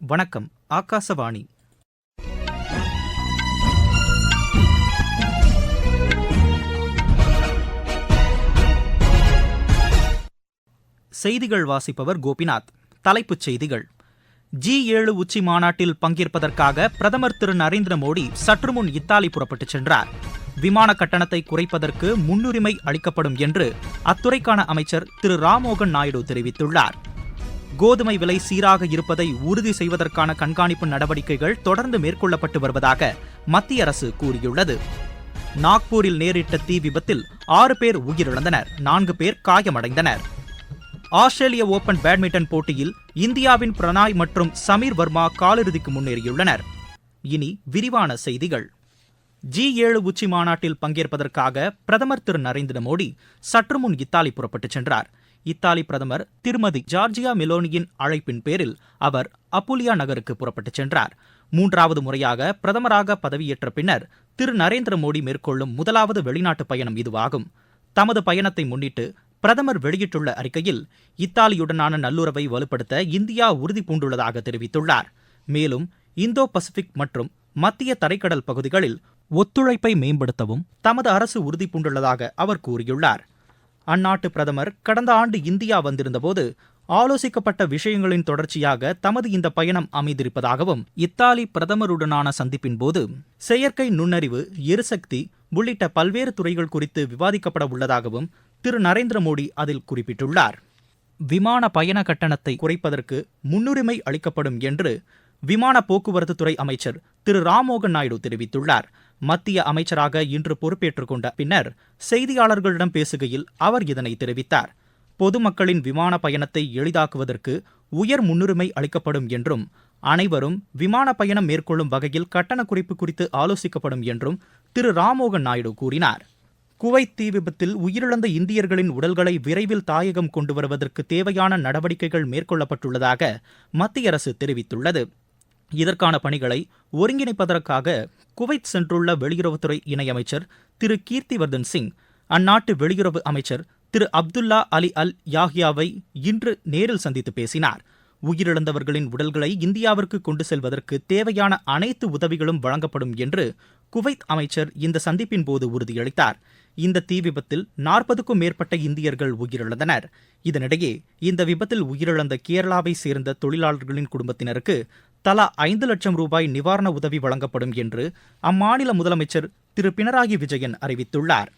வணக்கம் ஆகாசவாணி. செய்திகள் வாசிப்பவர் கோபிநாத். தலைப்புச் செய்திகள். ஜி ஏழு உச்சி மாநாட்டில் பங்கேற்பதற்காக பிரதமர் திரு நரேந்திர மோடி சற்றுமுன் இத்தாலி புறப்பட்டுச் சென்றார். விமான கட்டணத்தை குறைப்பதற்கு முன்னுரிமை அளிக்கப்படும் என்று அத்துறைக்கான அமைச்சர் திரு ராமோகன் நாயுடு தெரிவித்துள்ளார். கோதுமை விலை சீராக இருப்பதை உறுதி செய்வதற்கான கண்காணிப்பு நடவடிக்கைகள் தொடர்ந்து மேற்கொள்ளப்பட்டு வருவதாக மத்திய அரசு கூறியுள்ளது. நாக்பூரில் நேரிட்ட தீ விபத்தில் ஆறு பேர் உயிரிழந்தனர் நான்கு பேர் காயமடைந்தனர். ஆஸ்திரேலிய ஓபன் பேட்மிண்டன் போட்டியில் இந்தியாவின் பிரணாய் மற்றும் சமீர் வர்மா காலிறுதிக்கு முன்னேறியுள்ளனர். இனி விரிவான செய்திகள். ஜி ஏழு உச்சி மாநாட்டில் பங்கேற்பதற்காக பிரதமர் திரு நரேந்திர மோடி சற்று முன் இத்தாலி புறப்பட்டுச் சென்றார். இத்தாலி பிரதமர் திருமதி ஜார்ஜியா மெலோனியின் அழைப்பின் பேரில் அவர் அப்புலியா நகருக்கு புறப்பட்டுச் சென்றார். மூன்றாவது முறையாக பிரதமராக பதவியேற்ற பின்னர் திரு. நரேந்திர மோடி மேற்கொள்ளும் முதலாவது வெளிநாட்டு பயணம் இதுவாகும். தமது பயணத்தை முன்னிட்டு பிரதமர் வெளியிட்டுள்ள அறிக்கையில் இத்தாலியுடனான நல்லுறவை வலுப்படுத்த இந்தியா உறுதி பூண்டுள்ளதாக தெரிவித்துள்ளார். மேலும் இந்தோ பசிபிக் மற்றும் மத்திய தரைக்கடல் பகுதிகளில் ஒத்துழைப்பை மேம்படுத்தவும் தமது அரசு உறுதி பூண்டுள்ளதாக அவர் கூறியுள்ளார். அந்நாட்டு பிரதமர் கடந்த ஆண்டு இந்தியா வந்திருந்தபோது ஆலோசிக்கப்பட்ட விஷயங்களின் தொடர்ச்சியாக தமது இந்த பயணம் அமைந்திருப்பதாகவும் இத்தாலி பிரதமருடனான சந்திப்பின் போது செயற்கை நுண்ணறிவு எரிசக்தி உள்ளிட்ட பல்வேறு துறைகள் குறித்து விவாதிக்கப்பட உள்ளதாகவும் திரு. நரேந்திர மோடி அதில் குறிப்பிட்டுள்ளார். விமான பயண கட்டணத்தை குறைப்பதற்கு முன்னுரிமை அளிக்கப்படும் என்று விமான போக்குவரத்து துறை அமைச்சர் திரு. ராம்மோகன் நாயுடு தெரிவித்துள்ளார். மத்திய அமைச்சராக இன்று பொறுப்பேற்றுக் கொண்ட பின்னர் செய்தியாளர்களிடம் பேசுகையில் அவர் இதனை தெரிவித்தார். பொதுமக்களின் விமான பயணத்தை எளிதாக்குவதற்கு உயர் முன்னுரிமை அளிக்கப்படும் என்றும் அனைவரும் விமான பயணம் மேற்கொள்ளும் வகையில் கட்டண குறைப்பு குறித்து ஆலோசிக்கப்படும் என்றும் திரு. ராமோகன் நாயுடு கூறினார். குவைத் தீ விபத்தில் உயிரிழந்த இந்தியர்களின் உடல்களை விரைவில் தாயகம் கொண்டு வருவதற்கு தேவையான நடவடிக்கைகள் மேற்கொள்ளப்பட்டுள்ளதாக மத்திய அரசு தெரிவித்துள்ளது. இதற்கான பணிகளை ஒருங்கிணைப்பதற்காக குவைத் சென்றுள்ள வெளியுறவுத்துறை இணையமைச்சர் திரு கீர்த்திவர்தன் சிங் அந்நாட்டு வெளியுறவு அமைச்சர் திரு அப்துல்லா அலி அல் யாஹியாவை இன்று நேரில் சந்தித்து பேசினார். உயிரிழந்தவர்களின் உடல்களை இந்தியாவிற்கு கொண்டு செல்வதற்கு தேவையான அனைத்து உதவிகளும் வழங்கப்படும் என்று குவைத் அமைச்சர் இந்த சந்திப்பின் போது உறுதியளித்தார். இந்த தீ விபத்தில் நாற்பதுக்கும் மேற்பட்ட இந்தியர்கள் உயிரிழந்தனர். இதனிடையே இந்த விபத்தில் உயிரிழந்த கேரளாவை சேர்ந்த தொழிலாளர்களின் குடும்பத்தினருக்கு தலா ஐந்து லட்சம் ரூபாய் நிவாரண உதவி வழங்கப்படும் என்று அம்மாநில முதலமைச்சர் திரு பினராயி விஜயன் அறிவித்துள்ளார்.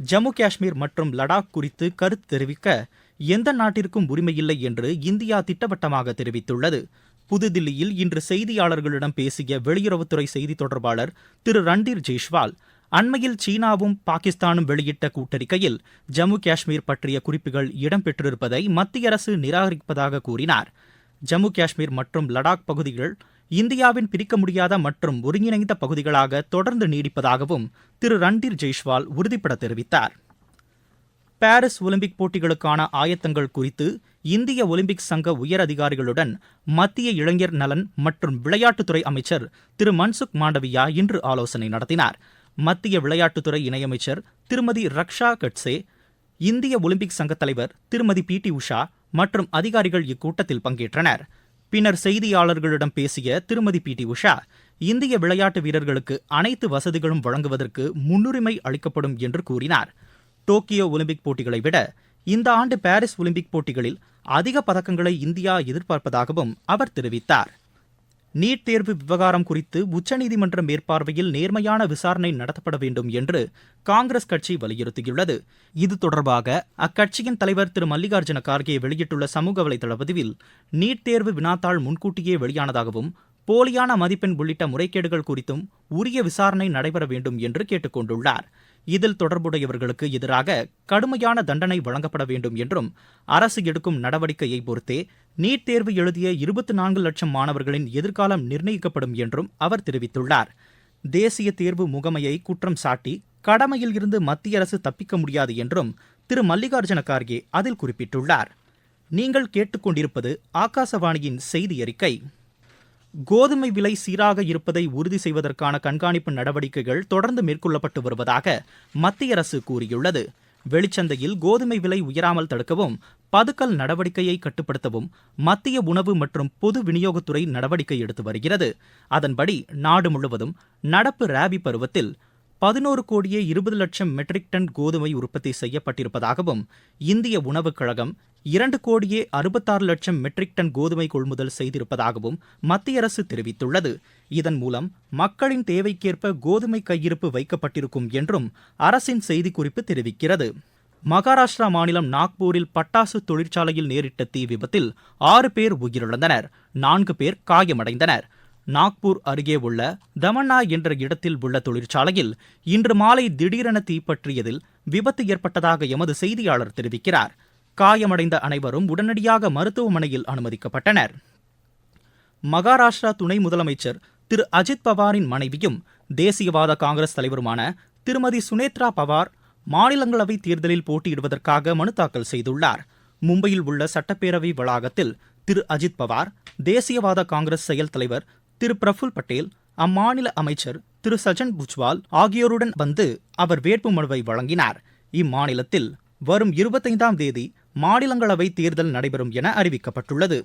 ஜம்மு காஷ்மீர் மற்றும் லடாக் குறித்து கருத்து தெரிவிக்க எந்த நாட்டிற்கும் உரிமையில்லை என்று இந்தியா திட்டவட்டமாக தெரிவித்துள்ளது. புதுதில்லியில் இன்று செய்தியாளர்களிடம் பேசிய வெளியுறவுத்துறை செய்தி தொடர்பாளர் திரு ரண்டீர் ஜெய்ஷ்வால் அண்மையில் சீனாவும் பாகிஸ்தானும் வெளியிட்ட கூட்டறிக்கையில் ஜம்மு காஷ்மீர் பற்றிய குறிப்புகள் இடம்பெற்றிருப்பதை மத்திய அரசு நிராகரிப்பதாக கூறினார். ஜம்மு காஷ்மீர் மற்றும் லடாக் பகுதிகள் இந்தியாவின் பிரிக்க முடியாத மற்றும் ஒருங்கிணைந்த பகுதிகளாக தொடர்ந்து நீடிப்பதாகவும் திரு ரண்டீர் ஜெய்ஷ்வால் உறுதிபட தெரிவித்தார். பாரிஸ் ஒலிம்பிக் போட்டிகளுக்கான ஆயத்தங்கள் குறித்து இந்திய ஒலிம்பிக் சங்க உயர் அதிகாரிகளுடன் மத்திய இளைஞர் நலன் மற்றும் விளையாட்டுத்துறை அமைச்சர் திரு மன்சுக் மாண்டவியா இன்று ஆலோசனை நடத்தினார். மத்திய விளையாட்டுத்துறை இணையமைச்சர் திருமதி ரக்ஷா கட்சே இந்திய ஒலிம்பிக் சங்க தலைவர் திருமதி பி டி உஷா மற்றும் அதிகாரிகள் இக்கூட்டத்தில் பங்கேற்றனர். பின்னர் செய்தியாளர்களிடம் பேசிய திருமதி பி டி உஷா இந்திய விளையாட்டு வீரர்களுக்கு அனைத்து வசதிகளும் வழங்குவதற்கு முன்னுரிமை அளிக்கப்படும் என்று கூறினார். டோக்கியோ ஒலிம்பிக் போட்டிகளை விட இந்த ஆண்டு பாரிஸ் ஒலிம்பிக் போட்டிகளில் அதிக பதக்கங்களை இந்தியா எதிர்பார்ப்பதாகவும் அவர் தெரிவித்தார். நீட் தேர்வு விவகாரம் குறித்து உச்சநீதிமன்ற மேற்பார்வையில் நேர்மையான விசாரணை நடத்தப்பட வேண்டும் என்று காங்கிரஸ் கட்சி வலியுறுத்தியுள்ளது. இது தொடர்பாக அக்கட்சியின் தலைவர் திரு. மல்லிகார்ஜுன கார்கே வெளியிட்டுள்ள சமூக வலைதள பதிவில் நீட் தேர்வு வினாத்தாள் முன்கூட்டியே வெளியானதாகவும் போலியான மதிப்பெண் உள்ளிட்ட முறைகேடுகள் குறித்தும் உரிய விசாரணை நடைபெற வேண்டும் என்று கேட்டுக்கொண்டுள்ளார். இதில் தொடர்புடையவர்களுக்கு எதிராக கடுமையான தண்டனை வழங்கப்பட வேண்டும் என்றும் அரசு எடுக்கும் நடவடிக்கையை பொறுத்தே நீட் தேர்வு எழுதிய இருபத்தி நான்கு லட்சம் மாணவர்களின் எதிர்காலம் நிர்ணயிக்கப்படும் என்றும் அவர் தெரிவித்துள்ளார். தேசிய தேர்வு முகமையை குற்றம் சாட்டி கடமையில் இருந்து மத்திய அரசு தப்பிக்க முடியாது என்றும் திரு. மல்லிகார்ஜுன கார்கே அதில் குறிப்பிட்டுள்ளார். நீங்கள் கேட்டுக்கொண்டிருப்பது ஆகாசவாணியின் செய்தி அறிக்கை கோதுமை விலை சீராக இருப்பதை உறுதி செய்வதற்கான கண்காணிப்பு நடவடிக்கைகள் தொடர்ந்து மேற்கொள்ளப்பட்டு வருவதாக மத்திய அரசு கூறியுள்ளது. வெளிச்சந்தையில் கோதுமை விலை உயராமல் தடுக்கவும் பதுக்கல் நடவடிக்கையை கட்டுப்படுத்தவும் மத்திய உணவு மற்றும் பொது விநியோகத்துறை நடவடிக்கை எடுத்து வருகிறது. அதன்படி நாடு முழுவதும் நடப்பு ராபி பருவத்தில் பதினோரு கோடியே இருபது லட்சம் மெட்ரிக் டன் கோதுமை உற்பத்தி செய்யப்பட்டிருப்பதாகவும் இந்திய உணவுக் கழகம் இரண்டு கோடியே அறுபத்தாறு லட்சம் மெட்ரிக் டன் கோதுமை கொள்முதல் செய்திருப்பதாகவும் மத்திய அரசு தெரிவித்துள்ளது. இதன் மூலம் மக்களின் தேவைக்கேற்ப கோதுமை கையிருப்பு வைக்கப்பட்டிருக்கும் என்றும் அரசின் செய்திக்குறிப்பு தெரிவிக்கிறது. மகாராஷ்டிரா மாநிலம் நாக்பூரில் பட்டாசு தொழிற்சாலையில் நேரிட்ட தீ விபத்தில் ஆறு பேர் உயிரிழந்தனர் நான்கு பேர் காயமடைந்தனர். நாக்பூர் அருகே உள்ள தமன்னா என்ற இடத்தில் உள்ள தொழிற்சாலையில் இன்று மாலை திடீரென தீப்பற்றியதில் விபத்து ஏற்பட்டதாக எமது செய்தியாளர் தெரிவிக்கிறார். காயமடைந்த அனைவரும் உடனடியாக மருத்துவமனையில் அனுமதிக்கப்பட்டனர். மகாராஷ்டிரா துணை முதலமைச்சர் திரு அஜித் பவாரின் மனைவியும் தேசியவாத காங்கிரஸ் தலைவருமான திருமதி சுனேத்ரா பவார் மாநிலங்களவை தேர்தலில் போட்டியிடுவதற்காக மனு தாக்கல் செய்துள்ளார். மும்பையில் உள்ள சட்டப்பேரவை வளாகத்தில் திரு அஜித் பவார் தேசியவாத காங்கிரஸ் செயல் தலைவர் திரு பிரஃபுல் பட்டேல் அம்மாநில அமைச்சர் திரு சஜன் புஜ்வால் ஆகியோருடன் வந்து அவர் வேட்புமனுவை வழங்கினார். இம்மாநிலத்தில் வரும் இருபத்தைந்தாம் தேதி மாநிலங்களவை தேர்தல் நடைபெறும் என அறிவிக்கப்பட்டுள்ளது.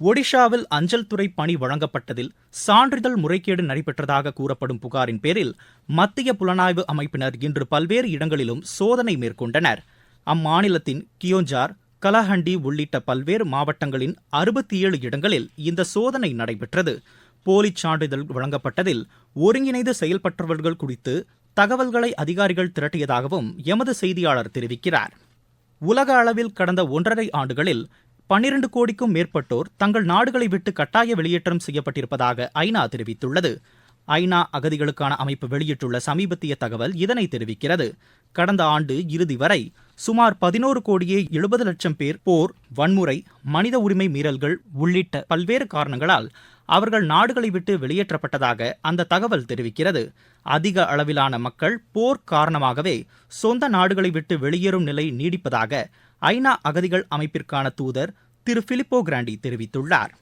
ஒடிஷாவில் அஞ்சல் துறை பணி வழங்கப்பட்டதில் சான்றிதழ் முறைகேடு நடைபெற்றதாக கூறப்படும் புகாரின் பேரில் மத்திய புலனாய்வு அமைப்பினர் இன்று பல்வேறு இடங்களிலும் சோதனை மேற்கொண்டனர். அம்மாநிலத்தின் கியோஞ்சார் கலஹண்டி உள்ளிட்ட பல்வேறு மாவட்டங்களின் அறுபத்தி ஏழு இடங்களில் இந்த சோதனை நடைபெற்றது. போலிச் சான்றிதழ் வழங்கப்பட்டதில் ஒருங்கிணைந்து செயல்பட்டவர்கள் குறித்து தகவல்களை அதிகாரிகள் திரட்டியதாகவும் எமது செய்தியாளர் தெரிவிக்கிறார். உலக அளவில் கடந்த ஒன்றரை ஆண்டுகளில் பன்னிரண்டு கோடிக்கும் மேற்பட்டோர் தங்கள் நாடுகளை விட்டு கட்டாய வெளியேற்றம் செய்யப்பட்டிருப்பதாக ஐநா தெரிவித்துள்ளது. ஐநா அகதிகளுக்கான அமைப்பு வெளியிட்டுள்ள சமீபத்திய தகவல் இதனை தெரிவிக்கிறது. கடந்த ஆண்டு இறுதி வரை சுமார் பதினோரு கோடியே எழுபது லட்சம் பேர் போர் வன்முறை மனித உரிமை மீறல்கள் உள்ளிட்ட பல்வேறு காரணங்களால் அவர்கள் நாடுகளை விட்டு வெளியேற்றப்பட்டதாக அந்த தகவல் தெரிவிக்கிறது. அதிக அளவிலான மக்கள் போர் காரணமாகவே சொந்த நாடுகளை விட்டு வெளியேறும் நிலை நீடிப்பதாக ஐநா அகதிகள் அமைப்பிற்கான தூதர் திரு பிலிப்போ கிராண்டி தெரிவித்துள்ளார்.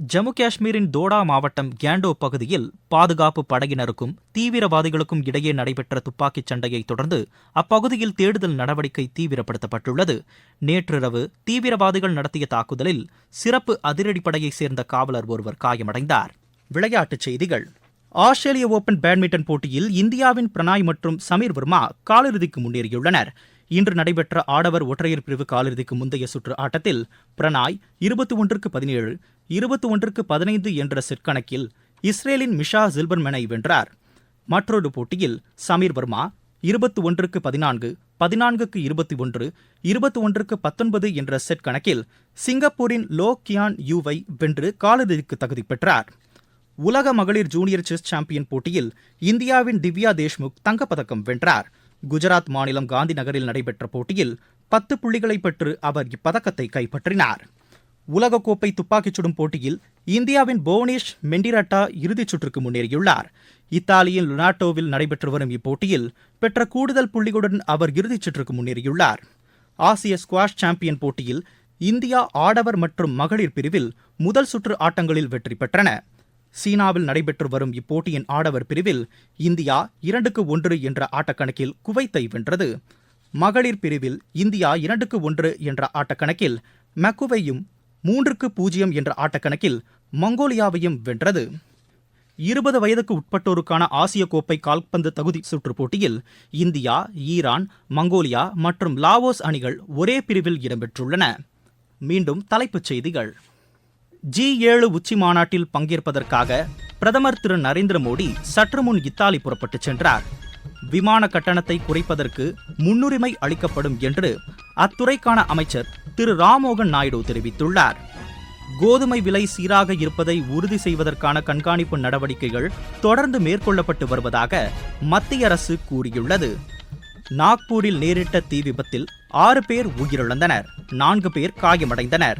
ஜம்மு காஷ்மீரின் தோடா மாவட்டம் கேண்டோ பகுதியில் பாதுகாப்பு படையினருக்கும் தீவிரவாதிகளுக்கும் இடையே நடைபெற்ற துப்பாக்கிச் சண்டையை தொடர்ந்து அப்பகுதியில் தேடுதல் நடவடிக்கை தீவிரப்படுத்தப்பட்டுள்ளது. நேற்றிரவு தீவிரவாதிகள் நடத்திய தாக்குதலில் சிறப்பு அதிரடிப்படையைச் சேர்ந்த காவலர் ஒருவர் காயமடைந்தார். விளையாட்டுச் செய்திகள். ஆஸ்திரேலிய ஓபன் பேட்மிண்டன் போட்டியில் இந்தியாவின் பிரணாய் மற்றும் சமீர் வர்மா காலிறுதிக்கு முன்னேறியுள்ளனர். இன்று நடைபெற்ற ஆடவர் ஒற்றையர் பிரிவு காலிறுதிக்கு முந்தைய சுற்று ஆட்டத்தில் பிரணாய் இருபத்தி ஒன்றுக்கு பதினேழு இருபத்தி ஒன்றுக்கு பதினைந்து என்ற செட் கணக்கில் இஸ்ரேலின் மிஷா ஜில்பர்மெனை வென்றார். மற்றொரு போட்டியில் சமீர் வர்மா இருபத்தி ஒன்றுக்கு பதினான்கு பதினான்குக்கு இருபத்தி ஒன்று இருபத்தி ஒன்றுக்கு பத்தொன்பது என்ற செட் கணக்கில் சிங்கப்பூரின் லோ கியான் யூவை வென்று காலிறுதிக்கு தகுதி பெற்றார். உலக மகளிர் ஜூனியர் செஸ் சாம்பியன் போட்டியில் இந்தியாவின் திவ்யா தேஷ்முக் தங்கப்பதக்கம் வென்றார். குஜராத் மாநிலம் காந்தி நகரில் நடைபெற்ற போட்டியில் பத்து புள்ளிகளை பெற்று அவர் இப்பதக்கத்தை கைப்பற்றினார். உலகக்கோப்பை துப்பாக்கிச் சுடும் போட்டியில் இந்தியாவின் புவனேஷ் மெண்டிரட்டா இறுதிச் சுற்றுக்கு முன்னேறியுள்ளார். இத்தாலியின் லுனாட்டோவில் நடைபெற்று வரும் இப்போட்டியில் பெற்ற கூடுதல் புள்ளிகளுடன் அவர் இறுதிச் சுற்றுக்கு முன்னேறியுள்ளார். ஆசிய ஸ்குவாஷ் சாம்பியன் போட்டியில் இந்தியா ஆடவர் மற்றும் மகளிர் பிரிவில் முதல் சுற்று ஆட்டங்களில் வெற்றி பெற்றன. சீனாவில் நடைபெற்று வரும் இப்போட்டியின் ஆடவர் பிரிவில் இந்தியா இரண்டுக்கு ஒன்று என்ற ஆட்டக்கணக்கில் குவைத்தை வென்றது. மகளிர் பிரிவில் இந்தியா இரண்டுக்கு ஒன்று என்ற ஆட்டக்கணக்கில் மக்குவையும் மூன்றுக்கு பூஜ்ஜியம் என்ற ஆட்டக்கணக்கில் மங்கோலியாவையும் வென்றது. இருபது வயதுக்கு உட்பட்டோருக்கான ஆசிய கோப்பை கால்பந்து தகுதி சுற்றுப் போட்டியில் இந்தியா ஈரான் மங்கோலியா மற்றும் லாவோஸ் அணிகள் ஒரே பிரிவில் இடம்பெற்றுள்ளன. மீண்டும் தலைப்புச் செய்திகள். ஜி ஏழு உச்சி மாநாட்டில் பங்கேற்பதற்காக பிரதமர் திரு நரேந்திர மோடி சற்று முன் இத்தாலி புறப்பட்டுச் சென்றார். விமான கட்டணத்தை குறைப்பதற்கு முன்னுரிமை அளிக்கப்படும் என்று அத்துறைக்கான அமைச்சர் திரு ராமோகன் நாயுடு தெரிவித்துள்ளார். கோதுமை விலை சீராக இருப்பதை உறுதி செய்வதற்கான கண்காணிப்பு நடவடிக்கைகள் தொடர்ந்து மேற்கொள்ளப்பட்டு வருவதாக மத்திய அரசு கூறியுள்ளது. நாக்பூரில் நேரிட்ட தீ விபத்தில் ஆறு பேர் உயிரிழந்தனர் நான்கு பேர் காயமடைந்தனர்.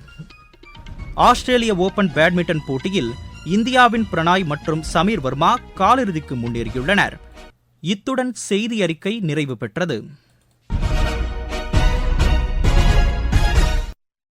ஆஸ்திரேலிய ஓபன் பேட்மிண்டன் போட்டியில் இந்தியாவின் பிரணாய் மற்றும் சமீர் வர்மா காலிறுதிக்கு முன்னேறியுள்ளனர். இத்துடன் செய்தி அறிக்கை நிறைவு பெற்றது.